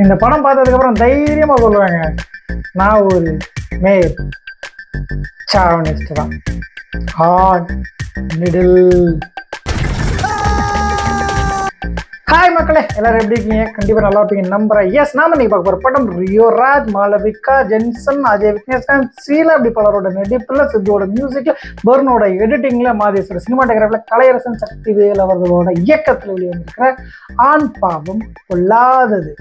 இந்த படம் பார்த்ததுக்கப்புறம் தைரியமாக சொல்லுவாங்க நான் ஒரு மேயர் சாரோனிஸ்ட் தான். ஹார்ட் மிடில் ஹாய் மக்களே எல்லாரும் எப்படி இருக்கீங்க? கண்டிப்பாக நல்லா இருப்பீங்க நம்புறேன். எஸ் நாம இன்னைக்கு பார்க்க போகிற படம் ரியோராஜ் மாலவிகா ஜென்சன் அஜய் விக்னேஷ்காந்த் ஸ்ரீலா அப்படி பலரோட நடிப்பில் சித்துவோட மியூசிக்கில் பர்னோட எடிட்டிங்கில் மாதேஸ்வர சினிமாட்டோகிராஃபில் கலையரசன் சக்திவேல் அவர்களோட இயக்கத்தில் வெளிவந்திருக்கிற ஆண் பாவம் கொள்ளாதது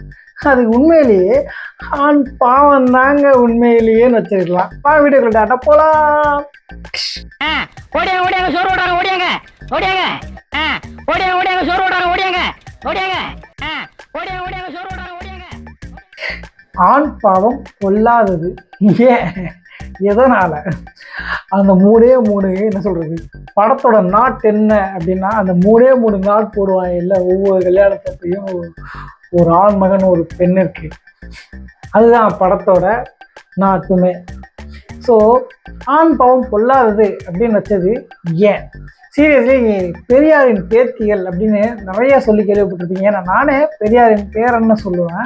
அது உண்மையிலேயே ஆண் பாவம் தாங்க உண்மையிலேயேன்னு வச்சிருக்கலாம். வா வீடியோக்குள்ள டாட்டா போலாம். ஆ, ஓடியாங்க ஓடியாங்க சோறு ஓடாங்க ஓடியாங்க. ஓடியாங்க. ஆ, ஓடியாங்க ஓடியாங்க சோறு ஓடாங்க ஓடியாங்க. ஓடியாங்க. ஓடியாங்க ஓடியாங்க சோறு ஓடாங்க ஓடியாங்க. ஆண் பாவம் கொல்லாதது ஏன்? எதனால்? அந்த மூணே மூணு என்ன சொல்கிறது படத்தோட நாட் என்ன அப்படின்னா அந்த மூணே மூணு நாட் போடுவாங்க இல்லை ஒவ்வொரு கல்யாணத்தப்பையும் ஒரு- ஒரு ஆண் மகன் ஒரு பெண் இருக்கு. அதுதான் படத்தோட நாட்டுமே. ஸோ ஆண் பாவம் பொல்லாதது அப்படின்னு வச்சது ஏன்? சீரியஸ்லி பெரியாரின் பேத்திகள் அப்படின்னு நிறைய சொல்லி கேள்விப்பட்டிருப்பீங்க. ஏன்னா நானே பெரியாரின் பேரன்னு சொல்லுவேன்.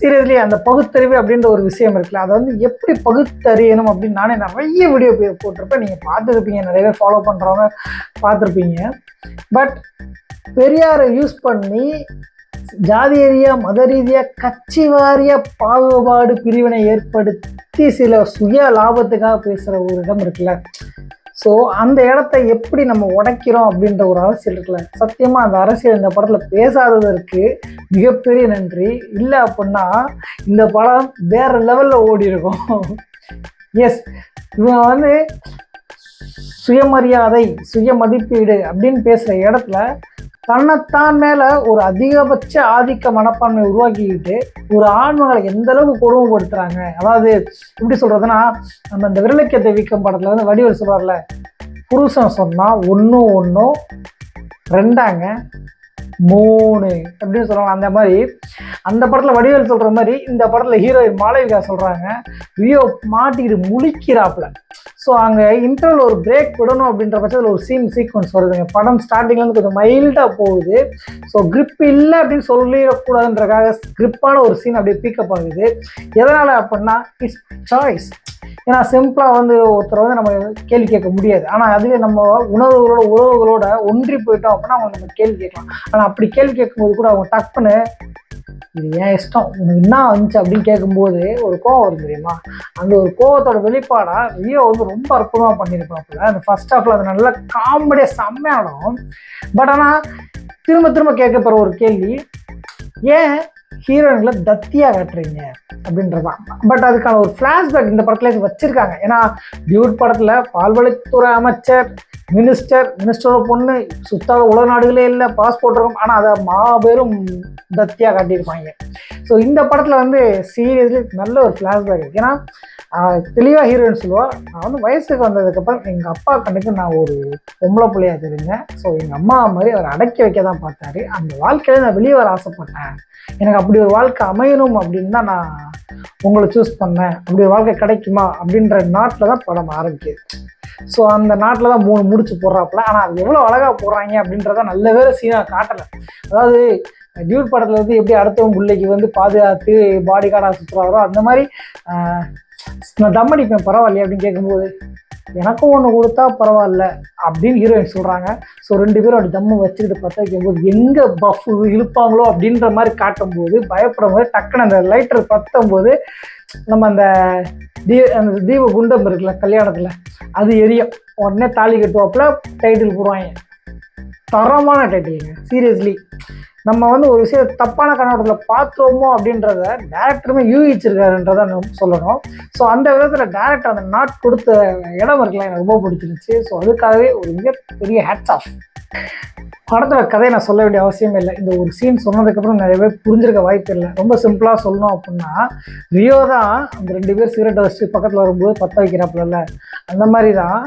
சீரியஸ்லி அந்த பகுத்தறிவு அப்படின்ற ஒரு விஷயம் இருக்குல்ல அதை வந்து எப்படி பகுத்தறியணும் அப்படின்னு நானே நிறைய வீடியோ போட்டிருப்பேன். நீங்கள் பார்த்துருப்பீங்க நிறைய பேர் ஃபாலோ பண்ணுறவங்க பார்த்துருப்பீங்க. பட் பெரியாரை யூஸ் பண்ணி ஜாதி ரீதியாக மத ரீதியாக கட்சி வாரிய பாகுபாடு பிரிவினை ஏற்படுத்தி சில சுய லாபத்துக்காக பேசுகிற ஒரு இடம் இருக்குல்ல. ஸோ அந்த இடத்த எப்படி நம்ம உடைக்கிறோம் அப்படின்ற ஒரு அரசியல் இருக்குல்ல. சத்தியமாக அந்த அரசியல் இந்த படத்தில் பேசாததற்கு மிகப்பெரிய நன்றி. இல்லை அப்படின்னா இந்த படம் வேறு லெவலில் ஓடி இருக்கும் எஸ் இவன் வந்து சுயமரியாதை சுய மதிப்பீடு அப்படின்னு பேசுகிற இடத்துல தன்னைத்தான் மேலே ஒரு அதிகபட்ச ஆதிக்க மனப்பான்மை உருவாக்கிக்கிட்டு ஒரு ஆண்மகளை எந்த அளவுக்கு கொடுமைப்படுத்துறாங்க? அதாவது எப்படி சொல்றதுன்னா நம்ம இந்த விரலக்கியத்தை வீக்கம் படத்துல வந்து வடிவேல் சொல்றாருல புருஷன் சொன்னா ஒன்றும் ஒன்றும் ரெண்டாங்க மூணு அப்படின்னு சொல்றாங்க. அந்த மாதிரி அந்த படத்துல வடிவேல் சொல்ற மாதிரி இந்த படத்துல ஹீரோயின் மாளவிகா சொல்றாங்க வியோ மாட்டிக்கிட்டு முழிக்கிறாப்புல ஸோ அங்கே இன்டர்வல் ஒரு பிரேக் விடணும் அப்படின்ற பட்சத்தில் ஒரு சீன் சீக்வன்ஸ் வருதுங்க படம் ஸ்டார்டிங்லேருந்து கொஞ்சம் மைல்டாக போகுது. ஸோ கிரிப் இல்லை அப்படின்னு சொல்லிடக்கூடாதுன்றக்காக கிரிப்பான ஒரு சீன் அப்படியே பீக்கப் ஆகுது. எதனால் அப்படின்னா இட்ஸ் சாய்ஸ் ஏன்னா சிம்பிளாக வந்து ஒருத்தர் வந்து நம்ம கேள்வி கேட்க முடியாது. ஆனால் அதுவே நம்ம உணவுகளோட உறவுகளோட ஒன்றி போயிட்டோம் அப்படின்னா அவங்க நம்ம கேள்வி கேட்கலாம். ஆனால் அப்படி கேள்வி கேட்கும்போது கூட அவங்க டக்குன்னு இது ஏன் இஷ்டம்? உனக்கு என்ன வந்துச்சு அப்படின்னு கேட்கும்போது ஒரு கோவம் வரும் தெரியுமா? அந்த ஒரு கோவத்தோட வெளிப்பாடாக ரியோ வந்து ரொம்ப அற்புதமாக பண்ணியிருப்பாப்புல. அந்த ஃபர்ஸ்ட் ஹாஃபில் அது நல்லா காமெடியாக செம்மையாடும் பட் ஆனால் திரும்ப திரும்ப கேட்கப்படுற ஒரு கேள்வி ஏன் ஹீரோயின்களை தத்தியாக காட்டுறீங்க அப்படின்றதான். பட் அதுக்கான ஒரு ஃப்ளாஷ்பேக் இந்த படத்துல வச்சுருக்காங்க. ஏன்னா டியூட் படத்தில் பால்வளைத்துறை அமைச்சர் மினிஸ்டர் மினிஸ்டரோட பொண்ணு சுத்தாத உலக நாடுகளே இல்லை பாஸ்போர்ட் இருக்கும் ஆனால் அதை மாபெரும் தத்தியாக காட்டியிருப்பாங்க. ஸோ இந்த படத்தில் வந்து சீரியஸ்லி நல்ல ஒரு ஃப்ளாஷ்பேக் இருக்கு ஏன்னா தெளிவாக ஹீரோன்னு சொல்லுவாள் நான் வந்து வயசுக்கு வந்ததுக்கப்புறம் எங்கள் அப்பா கண்ணுக்கு நான் ஒரு பொம்பளை பிள்ளையாக தெரிஞ்சேன். ஸோ எங்கள் அம்மா மாதிரி அவர் அடக்கி வைக்க தான் பார்த்தாரு. அந்த வாழ்க்கையில நான் வெளியே வர ஆசைப்பட்டேன். எனக்கு அப்படி ஒரு வாழ்க்கை அமையணும் அப்படின்னு தான் நான் உங்களை சூஸ் பண்ணேன். அப்படி ஒரு வாழ்க்கை கிடைக்குமா அப்படின்ற நாட்டில் தான் படம் ஆரம்பிக்குது. ஸோ அந்த நாட்டில் தான் மூணு முடிச்சு போடுறாப்புல. ஆனால் அது எவ்வளோ அழகாக போடுறாங்க அப்படின்றத நல்ல வேறு சீனாக காட்டலை. அதாவது டியூட் படத்தில் வந்து எப்படி அடுத்தவங்க பிள்ளைக்கு வந்து பாதுகாத்து பாடி கார்டாக சுற்றுறாரோ அந்த மாதிரி நான் தம் அடிப்பேன் பரவாயில்லையே அப்படின்னு கேட்கும்போது எனக்கும் ஒன்று கொடுத்தா பரவாயில்ல அப்படின்னு ஹீரோயின் சொல்கிறாங்க ஸோ ரெண்டு பேரும் அப்படி தம்மு வச்சுக்கிட்டு பார்த்தா வைக்கும்போது எங்கே பஃப் இழுப்பாங்களோ அப்படின்ற மாதிரி காட்டும்போது பயப்படும் போது டக்குன்னு அந்த லைட்டர் பற்றும் போது நம்ம அந்த தீ அந்த தீப குண்டம் இருக்குல்ல கல்யாணத்தில் அது எரியும். உடனே தாலி கட்டுவாப்புல டைட்டில் போடுவாங்க. தரமான டைட்டிலுங்க சீரியஸ்லி நம்ம வந்து ஒரு விஷயம் தப்பான கண்ணோட்டத்தில் பார்த்தோமோ அப்படின்றத டேரக்டருமே யூகிச்சிருக்காருன்றதை நம்ம சொல்லணும். ஸோ அந்த விதத்தில் டேரக்டர் அந்த நாட் கொடுத்த இடம் இருக்கலாம் எனக்கு ரொம்ப பிடிச்சிருச்சு ஸோ அதுக்காகவே ஒரு மிகப்பெரிய ஹேட்ஸ் ஆஃப் படத்தோட கதையை நான் சொல்ல வேண்டிய அவசியமே இல்லை. இந்த ஒரு சீன் சொன்னதுக்கப்புறம் நிறைய பேர் புரிஞ்சிருக்க வாய்ப்பு இல்லை. ரொம்ப சிம்பிளாக சொல்லணும் அப்படின்னா ரியோ தான் அந்த ரெண்டு பேர் சிகரெட் வச்சுட்டு பக்கத்தில் வரும்போது பற்ற வைக்கிறாப்புல அந்த மாதிரி தான்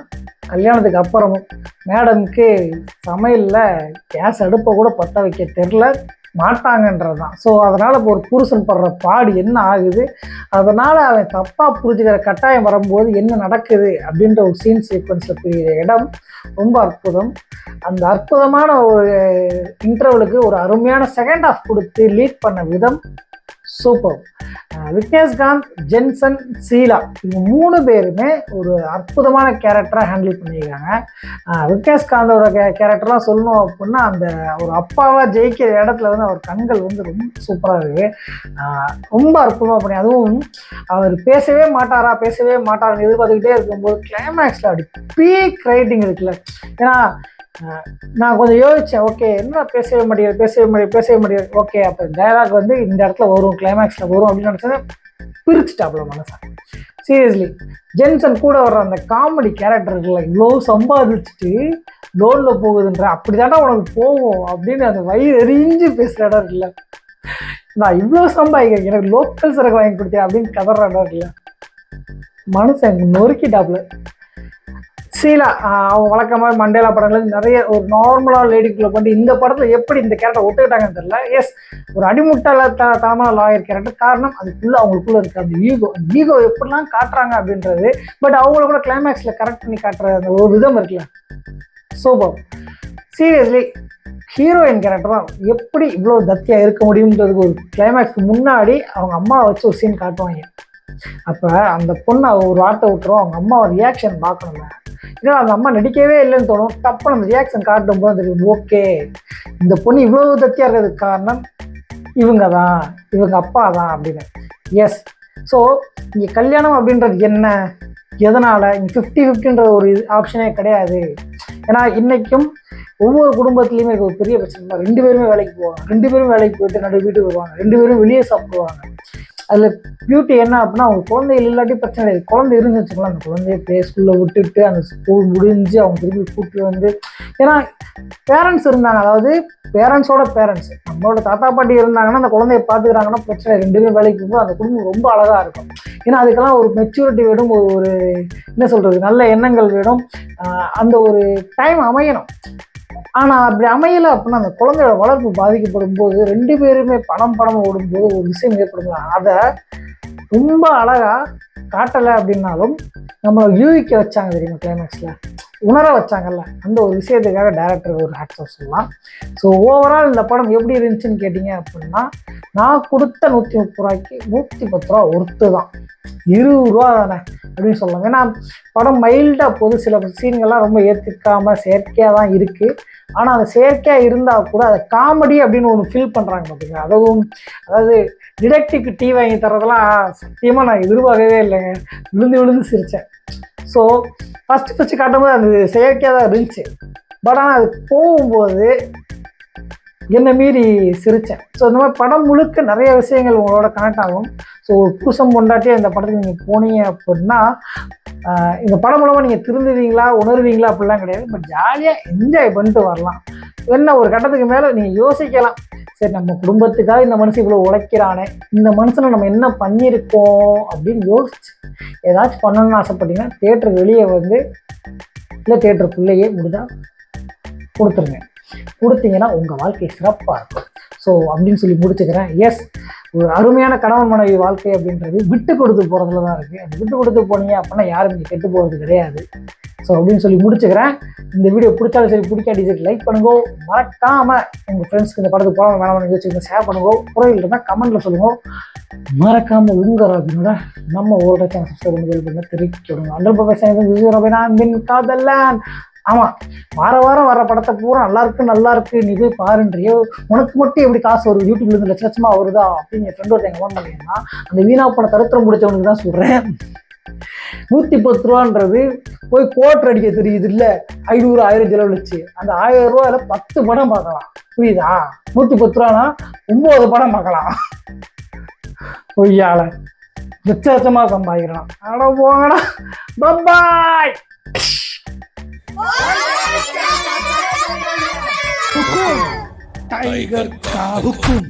கல்யாணத்துக்கு அப்புறமும் மேடம்க்கு சமையலில் கேஸ் அடுப்பை கூட பற்ற வைக்க தெரில மாட்டாங்கன்றது தான். ஸோ அதனால் இப்போ ஒரு புருஷன் படுற பாடு என்ன ஆகுது? அதனால் அவன் தப்பாக புரிஞ்சுக்கிற கட்டாயம் வரும்போது என்ன நடக்குது அப்படின்ற ஒரு சீன் சீக்வன்ஸில் புரிகிற இடம் ரொம்ப அற்புதம். அந்த அற்புதமான ஒரு இன்டர்வலுக்கு ஒரு அருமையான செகண்ட் ஆஃப் கொடுத்து லீட் பண்ண விதம் சூப்பர். விக்னேஷ்காந்த் ஜென்சன் சீலா. இவங்க மூணு பேருமே ஒரு அற்புதமான கேரக்டராக ஹேண்டில் பண்ணியிருக்காங்க. விக்னேஷ்காந்தோட கே கேரக்டர்லாம் சொல்லணும் அப்படின்னா அந்த ஒரு அப்பாவாக ஜெயிக்கிற இடத்துல வந்து அவர் கண்கள் வந்து ரொம்ப சூப்பராக இருக்குது ரொம்ப அற்புதமாக பண்ணி அதுவும் அவர் பேசவே மாட்டாரா பேசவே மாட்டாரான்னு எதிர்பார்த்துக்கிட்டே இருக்கும்போது கிளைமேக்ஸில் அப்படி பீக் ரைட்டிங் இருக்குல்ல. ஏன்னா நான் கொஞ்சம் யோசித்தேன் ஓகே என்ன பேசவே முடியாது பேசவே முடியாது பேசவே முடியாது ஓகே அப்போ டைலாக் வந்து இந்த இடத்துல வரும் கிளைமேக்ஸில் வரும் அப்படின்னு நினச்சேன். பிரிச்சுட்டாப்புல மனசா. சீரியஸ்லி ஜென்சன் கூட வர்ற அந்த காமெடி கேரக்டர் இவ்வளோ சம்பாதிச்சுட்டு லோனில் போகுதுன்ற அப்படி உனக்கு போகும் அப்படின்னு அந்த வயிறு எரிஞ்சு பேசுகிற இடம் இருக்குல்ல. நான் இவ்வளோ சம்பாதிக்கிறேன் எனக்கு லோக்கல் சரக்கு வாங்கி கொடுத்தேன் அப்படின்னு கதற இடம் இருக்குல்ல. மனுஷன் நொறுக்கிட்டாப்புல. சீலா அவங்க வழக்கமாக மண்டேலா படங்கள் நிறைய ஒரு நார்மலாக லேடிக்குள்ளே கொண்டு இந்த படத்தில் எப்படி இந்த கேரக்டர் ஒத்துக்கிட்டாங்கன்னு தெரியல. எஸ் ஒரு அடிமுட்டால த தரமான லாயர் கேரக்டர் காரணம் அதுக்குள்ளே அவங்களுக்குள்ளே இருக்க அந்த ஈகோ அந்த ஈகோ எப்படிலாம் காட்டுறாங்க அப்படின்றது பட் அவங்கள கூட கிளைமேக்ஸில் கரெக்ட் பண்ணி காட்டுற அந்த ஒரு விதம் இருக்குல்ல. சூப்பர் சீரியஸ்லி ஹீரோயின் கேரக்டர் தான் எப்படி இவ்வளோ தத்தியாக இருக்க முடியுன்றதுக்கு ஒரு கிளைமேக்ஸ்க்கு முன்னாடி அவங்க அம்மாவை வச்சு ஒரு சீன் காட்டுவாங்க. அப்போ அந்த பொண்ணை ஒரு வார்த்தை விட்டுரும் அவங்க அம்மா ரியாக்ஷன் பார்க்கணுங்க ஏன்னா அந்த அம்மா நடிக்கவே இல்லைன்னு தோணும். தப்பு அந்த ரியாக்ஷன் காட்டும் போது தெரியும் ஓகே இந்த பொண்ணு இவ்வளோ தத்தியாக இருக்கிறதுக்கு காரணம் இவங்க தான் இவங்க அப்பா தான் அப்படின்னு. எஸ் ஸோ இங்கே கல்யாணம் அப்படின்றது என்ன? எதனால்? இங்கே ஃபிஃப்டி ஃபிஃப்டின்ற ஒரு ஆப்ஷனே கிடையாது. ஏன்னா இன்றைக்கும் ஒவ்வொரு குடும்பத்துலேயுமே இருக்க ஒரு பெரிய பிரச்சனை. தான். ரெண்டு பேருமே வேலைக்கு போவாங்க. ரெண்டு பேரும் வேலைக்கு போயிட்டு நடு வீட்டுக்கு வருவாங்க. ரெண்டு பேரும் வெளியே சாப்பிடுவாங்க. அதில் பியூட்டி என்ன அப்படின்னா அவங்க குழந்தைகள் இல்லாட்டி பிரச்சனை கிடையாது குழந்தை இருந்துச்சுக்கலாம் அந்த குழந்தைய ப்ளே ஸ்கூலில் விட்டுட்டு அந்த ஸ்கூல் முடிஞ்சு அவங்க திருப்பி கூப்பிட்டு வந்து ஏன்னா பேரண்ட்ஸ் இருந்தாங்க. அதாவது பேரண்ட்ஸோட பேரண்ட்ஸ் நம்மளோட தாத்தா பாட்டி இருந்தாங்கன்னா அந்த குழந்தைய பார்த்துக்கிறாங்கன்னா பிரச்சனை. ரெண்டு பேரும் வேலைக்கு போகும்போது அந்த குடும்பம் ரொம்ப அழகாக இருக்கும். ஏன்னா அதுக்கெல்லாம் ஒரு மெச்சூரிட்டி வேணும் ஒரு ஒரு என்ன சொல்கிறது நல்ல எண்ணங்கள் வேணும். அந்த ஒரு டைம் அமையணும். ஆனால் அப்படி அமையலை அப்படின்னா அந்த குழந்தையோட வளர்ப்பு பாதிக்கப்படும் போது ரெண்டு பேருமே பணம் பணம் ஓடும்போது ஒரு விஷயம் ஏற்படுங்க அதை ரொம்ப அழகாக காட்டலை அப்படின்னாலும் நம்மளை யூகிக்க வச்சாங்க தெரியுமா கிளைமேக்ஸில் உணர வச்சாங்கல்ல அந்த ஒரு விஷயத்துக்காக டேரக்டர் ஒரு ஹேட்ஸ் சொல்லலாம். ஸோ ஓவரால் இந்த படம் எப்படி இருந்துச்சுன்னு கேட்டிங்க அப்படின்னா நான் கொடுத்த நூற்றி முப்பது ரூபாய்க்கு நூற்றி பத்து ரூபா ஒர்த்து தான் இருபது ரூபா தானே அப்படின்னு சொல்லலாம். ஏன்னா படம் மைல்டாக போது சில சீன்கள்லாம் ரொம்ப ஏற்றுக்காமல் செயற்கையாக தான் இருக்குது ஆனால் அது செயற்கையாக இருந்தால் கூட அதை காமெடி அப்படின்னு ஒன்று ஃபீல் பண்ணுறாங்க பார்த்தீங்களா அதுவும் அதாவது டிடெக்டிவ்க்கு டீ வாங்கி தரதெல்லாம் சத்தியமாக நான் எதிர்பார்க்கவே இல்லைங்க. விழுந்து விழுந்து சிரித்தேன் ஸோ ஃபஸ்ட்டு ஃபஸ்ட்டு காட்டும்போது அது செயற்கையாக தான் இருந்துச்சு. பட் ஆனால் அது போகும்போது என்னை மீறி சிரித்தேன் ஸோ இந்த மாதிரி படம் முழுக்க நிறைய விஷயங்கள் உங்களோட கனெக்ட் ஆகும். ஸோ புருஷம் கொண்டாட்டியே இந்த படத்துக்கு நீங்கள் போனீங்க அப்படின்னா இந்த படம் மூலமாக நீங்கள் திருந்துவீங்களா உணர்வீங்களா அப்படிலாம் கிடையாது. பட் ஜாலியாக என்ஜாய் பண்ணிட்டு வரலாம். என்ன ஒரு கட்டத்துக்கு மேலே நீங்கள் யோசிக்கலாம். சரி நம்ம குடும்பத்துக்காக இந்த மனுஷன் இவ்வளோ உழைக்கிறானே இந்த மனுஷனை நம்ம என்ன பண்ணியிருக்கோம் அப்படின்னு யோசிச்சு ஏதாச்சும் பண்ணணும்னு ஆசைப்பட்டீங்கன்னா தேட்டர் வெளியே வந்து இல்லை தேட்டருக்குள்ளேயே முடிஞ்சால் கொடுத்துருங்க. கொடுத்தீங்கன்னா உங்கள் வாழ்க்கை சிறப்பாக இருக்கும். ஸோ அப்படின்னு சொல்லி முடிச்சுக்கிறேன். எஸ் ஒரு அருமையான கணவன் மனைவி வாழ்க்கை அப்படின்றது விட்டு கொடுத்து போகிறதுல தான் இருக்குது அந்த விட்டு கொடுத்து போனீங்க அப்படின்னா யாரும் இங்கே கெட்டு போகிறது கிடையாது. ஸோ அப்படின்னு சொல்லி முடிச்சுக்கிறேன். இந்த வீடியோ பிடிச்சாலும் சரி பிடிக்காட்டி சரி லைக் பண்ணுங்க. மறக்காமல் உங்கள் ஃப்ரெண்ட்ஸ்க்கு இந்த படத்துக்கு போகலாம் வேணாம் யோசிச்சு ஷேர் பண்ணுங்க. குறையில் இருந்தால் கமெண்ட்டில் சொல்லுங்க. மறக்காமல் உங்கள் ராபினோட நம்ம ஒரு சேனல் சப்ஸ்கிரைப் பண்ணி bell பண்ண தெரிவிக்க விடுங்க அண்டர் ப்ரொஃபஷன் காதல்லான் ஆமாம் வார வாரம் வர படத்தை பூரா நல்லா இருக்கு நல்லா இருக்கு. நீ போய் பாருன்றியோ. உனக்கு மட்டும் எப்படி காசு வருது? யூடியூப்ல இருந்து லட்ச லட்சமாக வருதா? அப்படின்னு என் ஃப்ரெண்ட் எங்கள் ஃபோன் பண்ணியிருந்தான். அந்த வீணா படம் தருத்திரம் முடிச்சவனுக்கு தான் சொல்கிறேன் நூற்றி பத்து ரூபான்றது போய் கோட்டர் அடிக்க தெரியுது இல்லை ஐநூறு ஆயிரம் செலவழிச்சு. அந்த ஆயிரம் ரூபாயில் பத்து படம் பார்க்கலாம். புரியுதா? நூற்றி பத்து ரூபானா ஒம்பது படம் பார்க்கலாம். பொய்யால லட்ச சம்பாதிக்கலாம். சம்பாதிக்கிறான் ஆட போங்கடா டைகர் காவுக்கும்